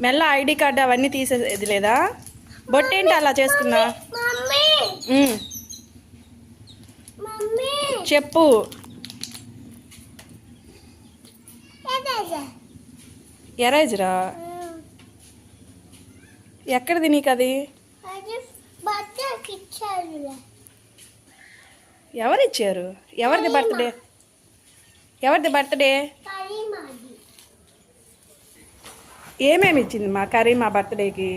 మెల్ల ID card అవన్నీ తీసేది లేదా? బొట్టేంటి అలా మమ్మీ! చెప్పు. ఎరైజ్రా? ఎక్కడిది నీకు అది ఎవరిచ్చారు? ఎవరిది బర్త్డే? ఎవరిది బర్త్డే? ఏమేమి ఇచ్చింది మా కర్రీ మా బర్త్డేకి.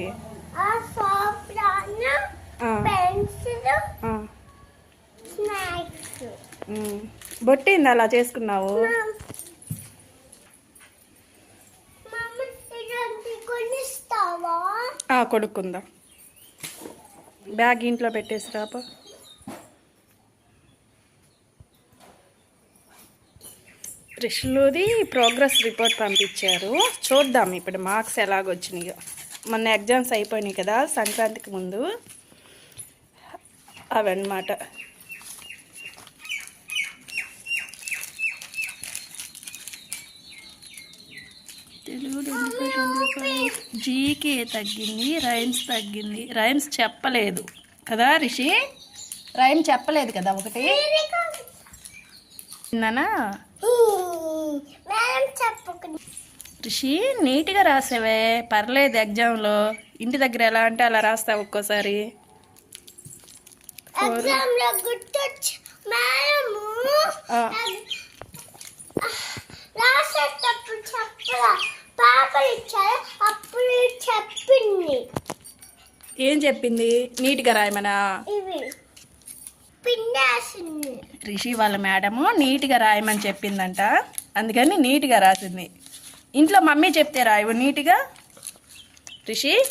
బొట్టింది అలా చేసుకున్నావు? కొడుక్కుందాం బ్యాగ్ ఇంట్లో పెట్టేసి రాప. రిషులుది ప్రోగ్రెస్ రిపోర్ట్ పంపించారు. చూద్దాం ఇప్పుడు మార్క్స్ ఎలాగొచ్చినాయో. మొన్న ఎగ్జామ్స్ అయిపోయినాయి కదా సంక్రాంతికి ముందు. అవన్నమాట తెలుగు జీకే తగ్గింది రైమ్స్ తగ్గింది. రైమ్స్ చెప్పలేదు కదా రిషి? రైమ్ చెప్పలేదు కదా ఒకటి? నానా రిషి నీట్గా రాసావే పర్లేదు ఎగ్జామ్లో. ఇంటి దగ్గర ఎలా అంటే అలా రాస్తావు ఒక్కోసారి. చెప్పింది. ఏం చెప్పింది? నీట్గా రాయమనా? రిషి వాళ్ళ మేడము నీట్గా రాయమని చెప్పిందంట. అందుకని నీట్గా రాసింది. ఇంట్లో మమ్మీ చెప్తే రాయవు నీట్గా? రిషి?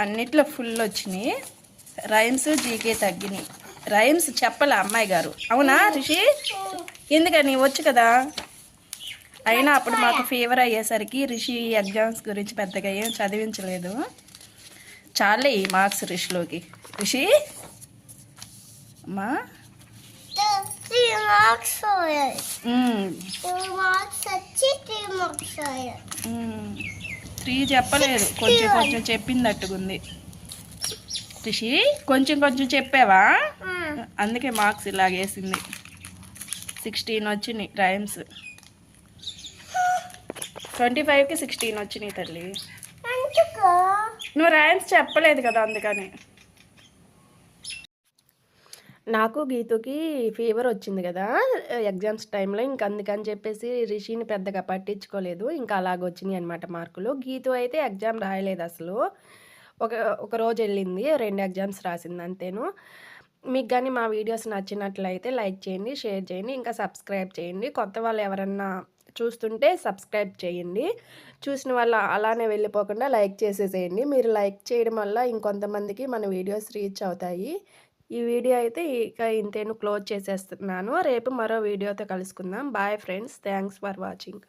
అన్నిట్లో ఫుల్ వచ్చినాయి. రైమ్స్ జీకే తగ్గినాయి రైమ్స్ చెప్పలే అమ్మాయి గారు. అవునా రిషి? ఎందుకని? వచ్చు కదా. అయినా అప్పుడు మాకు ఫీవర్ అయ్యేసరికి రిషి ఎగ్జామ్స్ గురించి పెద్దగా ఏం చదివించలేదు. చాలే ఈ మార్క్స్ రిషిలోకి. రిషి? అమ్మా? త్రీ చెప్పలేదు. కొంచెం కొంచెం చెప్పిందట్టుగుంది. రిషి కొంచెం కొంచెం చెప్పావా? అందుకే మార్క్స్ ఇలాగేసింది సిక్స్టీన్ వచ్చినాయి రైమ్స్ ట్వంటీ ఫైవ్కి సిక్స్టీన్ వచ్చినాయి తల్లి. నువ్వు రైమ్స్ చెప్పలేదు కదా అందుకని. నాకు గీతుకి ఫీవర్ వచ్చింది కదా ఎగ్జామ్స్ టైంలో ఇంక అందుకని చెప్పేసి రిషిని పెద్దగా పట్టించుకోలేదు. ఇంకా అలాగ వచ్చినాయి అనమాట మార్కులు. గీతు అయితే ఎగ్జామ్ రాయలేదు అసలు. ఒక ఒక రోజు వెళ్ళింది రెండు ఎగ్జామ్స్ రాసింది అంతేను. మీకు కానీ మా వీడియోస్ నచ్చినట్లయితే లైక్ చేయండి షేర్ చేయండి ఇంకా సబ్స్క్రైబ్ చేయండి. కొత్త వాళ్ళు ఎవరన్నా చూస్తుంటే సబ్స్క్రైబ్ చేయండి. చూసిన వాళ్ళు అలానే వెళ్ళిపోకుండా లైక్ చేసేసేయండి. మీరు లైక్ చేయడం వల్ల ఇంకొంతమందికి మన వీడియోస్ రీచ్ అవుతాయి. ఈ వీడియో అయితే ఇక ఇంతేను క్లోజ్ చేసేస్తున్నాను. రేపు మరో వీడియోతో కలుసుకుందాం. Bye friends. Thanks for watching.